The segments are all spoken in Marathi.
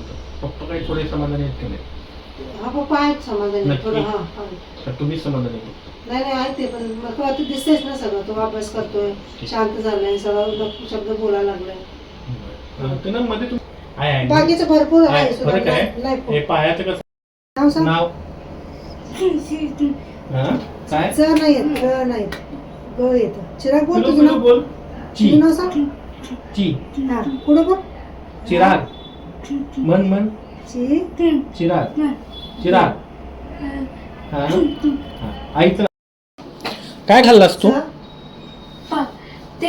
म्हणतो पप्पा काही थोडे समाधानी आहेत का नाही? हा पप्पा आहेत समाधानी नक्की? थोडं हा हा. का तुम्हीच समाधानी आहे? नाही नाही आहेत ते पण मग तो आता दिसतेच ना सगळं. तो अभ्यास करतोय शांत झालाय सगळं लप- शब्द बोलायला लागलाय. अं, ते ना मध्ये तुम्ही आहे, आहे. बाकीचं भरपूर आहे, आहे फरक आहे नाही हे पायाचं कसं नाव सांग. नाव? हा? काय? च नाही येत ग नाही येत. ग येतं. चिराग बोल तुझं नाव? बोल? ची. तुझं नाव सांग. ची. हा पुढं बोल? चिराग. मन मन ची चिराग चिराग हा? हा. आईचं काय खाल्लास तू च.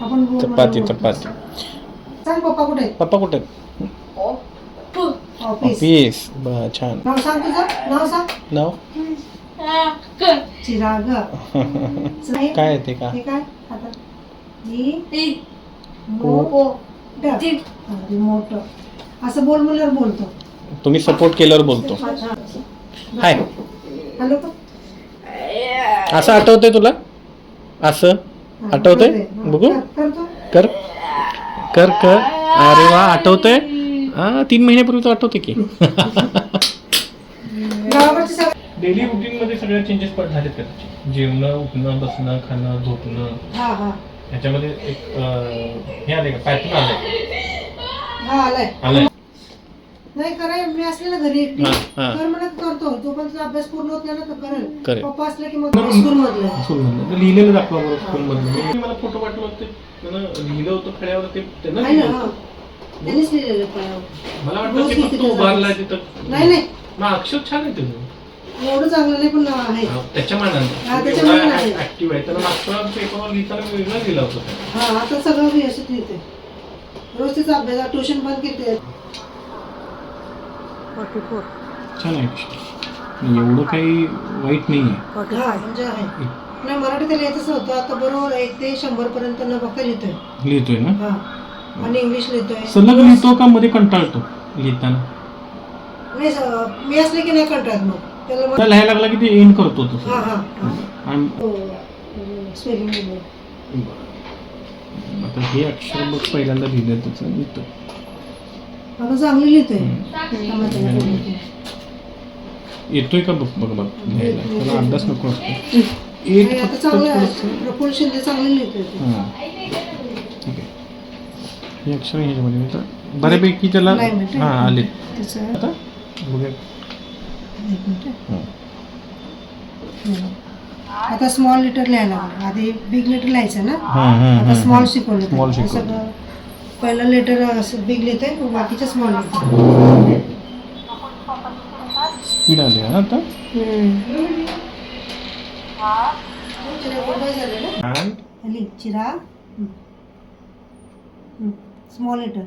आपण बोल चपाती. चपाती सांग पप्पा कुठे आहेत? पप्पा कुठे? ऑफिस बर छान नाव सांग तुझं नाव सांग नाव चिराग काय आहे ते का हे काय आता ही रिमोट असं बोल म्हणल्यावर बोलतो. तुम्ही सपोर्ट केल्यावर बोलतो. हाय. हॅलो. असं आठवतंय तुला? असं? आठवतंय? बघू. करतो कर कर. कर अरे वा आठवतंय? हा तीन महिन्यापूर्वी तो आठवते की डेली रुटीन मध्ये सगळ्या चेंजेस पण झालेत का जेवणं उठणं बसणं खाणं झोपणं. हा हा. ह्याच्यामध्ये एक हे आले का? पॅटर्न आलंय. हा आलाय. आलंय. नाही कराय मी असले ना घरी एकटी. कर म्हणत करतो. तो पण तुझा अभ्यास पूर्ण होत नाही ना तर करेल. पप्पा असले की मग स्कूल मधलं लिहिलेलं दाखवा बरं स्कूलमधलं. मी मला फोटो पाठवला ते त्यानं लिहिलं होतं खड्यावर ते त्यानं हा. त्यांनीच लिहिलेलं मला त्याचं. उभारलाय तिथं. नाही नाही. मग अक्षर छान आहे त्याचं एवढं चांगलं नाही पण आहे. हा, त्याच्या मानाने हा, त्याच्या मानाने आहे. ऍक्टिव्ह आहे. त्यानं मागच्या पेपरवर लिहिताना वेगळं लिहिला होता. त्यानं. हा आता सगळं व्यवस्थित लिहिते. रोज तिचा अभ्यास ट्युशन बंद केली फॉर्टी फोर छान आहे एवढं काही वाईट नाही आहे. हा म्हणजे आहे. नाही मराठी तर लिहितच नव्हतं आता बरोबर एक ते शंभर पर्यंत न बघता लिहितोय. लिहितोय ना? हा आणि इंग्लिश लिहितोय. सलग लिहितो का मध्ये कंटाळतो? लिहिताना. नाही मी असले की नाही कंटाळत मग. त्याला मग लिहायला लागला की ते एंड करतो तसं हा हा आणि हो स्पेलिंग बरं. आता हे अक्षर बघ पहिल्यांदा लिहिलं त्याचं लिहितो. आता चांगलं लिहितोय. येतोय का बघ बघ बघ लिहायला. त्याला अभ्यास नको असतो. एक नाही, आता फक्त चांगलं थोडंसं- आहे. प्रफुल्ल शिंदे चांगलं लिहितोय ते. हां. ठीक आहे. हे अक्षर ह्याच्यामध्ये आता बऱ्यापैकी त्याला नाही म्हणते. हां आले त्याचं आता बघूया. एक मिनिट. आता स्मॉल लेटर लिहायला लागलं आधी बिग लेटर लिहायचं ना? आता स्मॉल. शिकवलं ते. सगळं पहिलं लेटर असं बिग लिहिते बाकीचं स्मॉल स्पीड आले हा आता? छान चिरा. स्मॉल लेटर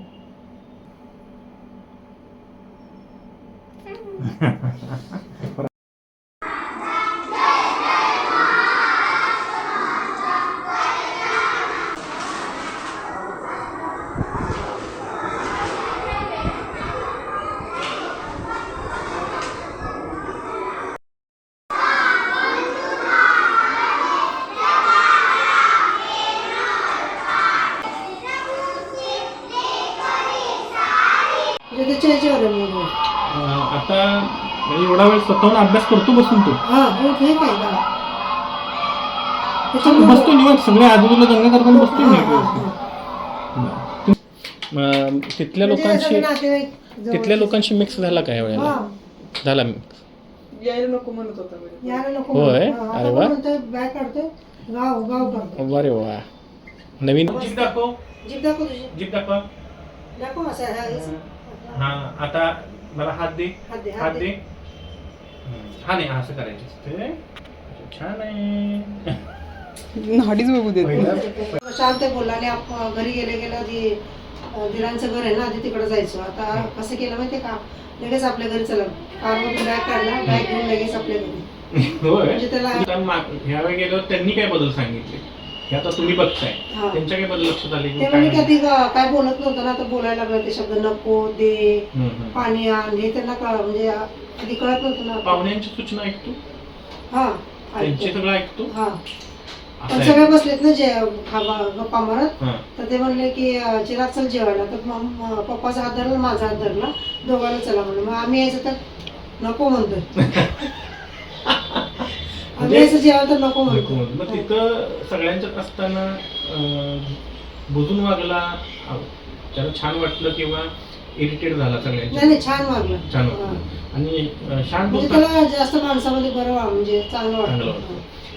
म्हणजे त्याच्या ह्याच्यावर आहे मग. अं, आता म्हणजे एवढा वेळ स्वतःहून अभ्यास करतो बसून तो. हा हो हे बसतो त्याच्यामुळे निवांत सगळे आजूबाजूला दंगा करताना बसतो हा, मी. हा, व्यवस्थित. अं, तिथल्या म्हणजे लोकांशी तिथल्या लोकांशी मिक्स झाला काय वेळेला? हा. झाला नको होय? हा, अरे वा. अरे वा. नवीन जीप दाखव. जीप दाखव जीप दाखव. दाखव हा. हा आता मला हात दे. हात दे दे. दे. हा नाही असं करायचं असते छान आहे. नाडीच बघू. पहिला शांत आहे बोलला आणि आप- घरी गेले गेलं अं, दिरांचं घर आहे ना आधी तिकडे जायचं. आता कसं केलं माहितीये का? लगेच आपल्या घरी चला. कारमधून बॅग काढला बॅग घेऊन लगेच आपल्या घरी. होय. म्हणजे त्याला ह्यावेळी गेल्यावर त्यांनी काय बदल सांगितले? हे आता तुम्ही बघताय. हा. त्यांच्या काय बदल लक्षात आले? की ते काय म्हणजे कधी काय बोलत नव्हतं ना तर बोलायला लागलं ते शब्द नको दे हम्म, हम्म. पाणी आण. हे त्यांना कळ म्हणजे आधी कळत नव्हतं ना. पाहुण्यांची सूचना ऐकतो? हा त्यांची ऐकतो. सगळं ऐकतो? हा. पण असं सगळे. बसलेत ना जे खावा गप्पा मारत. हा. तर ते म्हणले की अं, चिराग चल जेवायला तर मग पप्पाचा हात धरला माझा हात धरला. दोघांना चला म्हणलं. मग आम्ही यायचं तर नको म्हणतोय. जेवायला तर नको नको म्हणतो. मग तिथं सगळ्यांच्यात असताना अं, बुजून वागला त्याला छान वाटलं किंवा इरिटेट झाला नाही सगळ्यांच्या नाही छान वागलं. छान हा. वाटलं आणि अं, शांत म्हणजे होता? त्याला जास्त माणसामध्ये बरं वा म्हणजे चांगलं वाटतं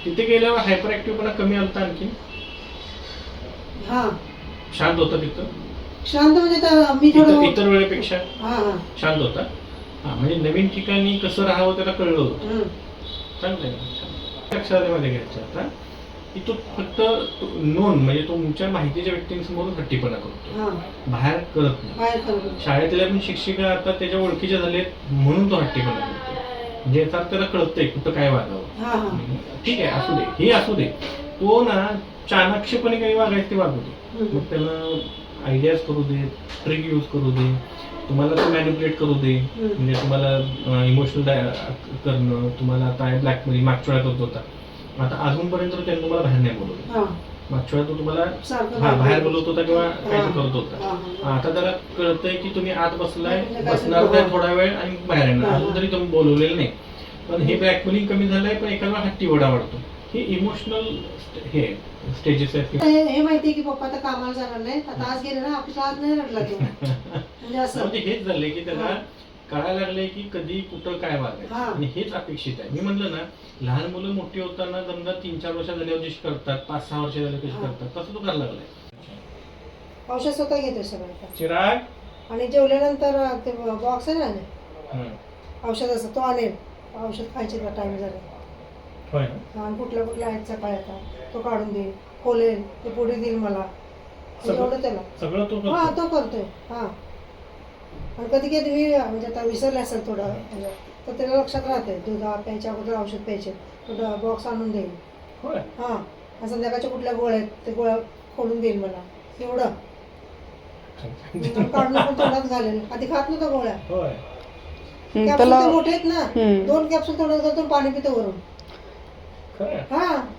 तिथे गेल्यावर हायपर ऍक्टिव्हपणा कमी आलता आणखी? हा. शांत होता तिथं? शांत म्हणजे त्या- मी इतर थोडं इतर वेळेपेक्षा? हा हा. शांत होता? हा म्हणजे नवीन ठिकाणी कसं राहावं त्याला कळलं होतं. हम्म. चांगलं आहे. ना, छान. लक्षात मध्ये घ्यायचं आता की तो फक्त नोंद म्हणजे तो तुमच्या माहितीच्या व्यक्तींसमोर हट्टीपणा करतो. बाहेर करत नाही. शाळेतल्या पण शिक्षिका आता त्याच्या ओळखीच्या झालेत म्हणून तो हट्टीपणा करतो. म्हणजे याचा त्याला कळतंय कुठं काय वागावं. ठीक आहे असू दे हे असू दे. तो ना चाणाक्षपणे काही वागायचं ते वागू दे. मग त्यानं आयडियाज करू दे ट्रिक यूज करू दे. तुम्हाला ते मॅनिपुलेट करू दे. म्हणजे तुम्हाला इमोशनल करणं तुम्हाला आता ब्लॅकमेलिंग मागच्या वेळा करत होता आता अजूनपर्यंत त्यांनी तुम्हाला बाहेर नाही बोलवलं हा मागच्या वेळा तो तुम्हाला हा बाहेर बोलवत होता किंवा हा. काही करत होता हा, हा. आता त्याला कळतंय की तुम्ही आत बसलाय म्हणजे काय बसणार? नाही थोडा वेळ आणि बाहेर येणार हा. अजून तरी तुम्ही बोलवलेलं नाही पण हे ब्लॅकमेलिंग कमी झालंय पण एखादा हट्टी वडा वाढतो हे इमोशनल हे स्टेजेस आहेत हे हे माहितीये की पप्पा आता कामाला जाणार नाही आता आज गेले ना आपला आज नाही रडला तो म्हणजे असं म्हणजे हेच झालंय की त्याला. कळायला लागलंय की कधी कुठं काय वागायचं हा. आणि हेच अपेक्षित आहे मी म्हणलं ना लहान मुलं मोठी होताना समजा तीन चार वर्ष झाल्यावर जशी करतात पाच सहा वर्ष झाले कशी हा. करतात तसं तो करायला लागलाय औषध स्वतः घेतोय सगळं आता. चिराग आणि जेवल्यानंतर ते बॉक्स आहे ना हम्म. औषधाचा तो आणेल औषध खायचे का टाइम झाला होय. ना आणि कुठल्या कुठल्या आहेत सकाळी आता? तो काढून देईल खोलेल. ते पुढे देईल मला. सगळं? एवढं त्याला. सगळं तो हा करतो. तो करतोय. हा. आणि कधी कधी मी म्हणजे आता विसरले असेल थोडं म्हणजे तर त्याला लक्षात राहते दूध प्यायच्या अगोदर औषध प्यायचे. तो बॉक्स आणून देईल. होय. हा. आणि संध्याकाळच्या कुठल्या गोळ्या आहेत ते गोळ्या खोडून देईल मला. एवढं. काढून पण तोंडात घालेल. आधी खात नव्हता गोळ्या. होय. हम्म, कॅप्सूल त्याला ते मोठे आहेत ना. हम्म. दोन कॅप्सूल तोंडात घालतो आणि पाणी पितो वरून. हा.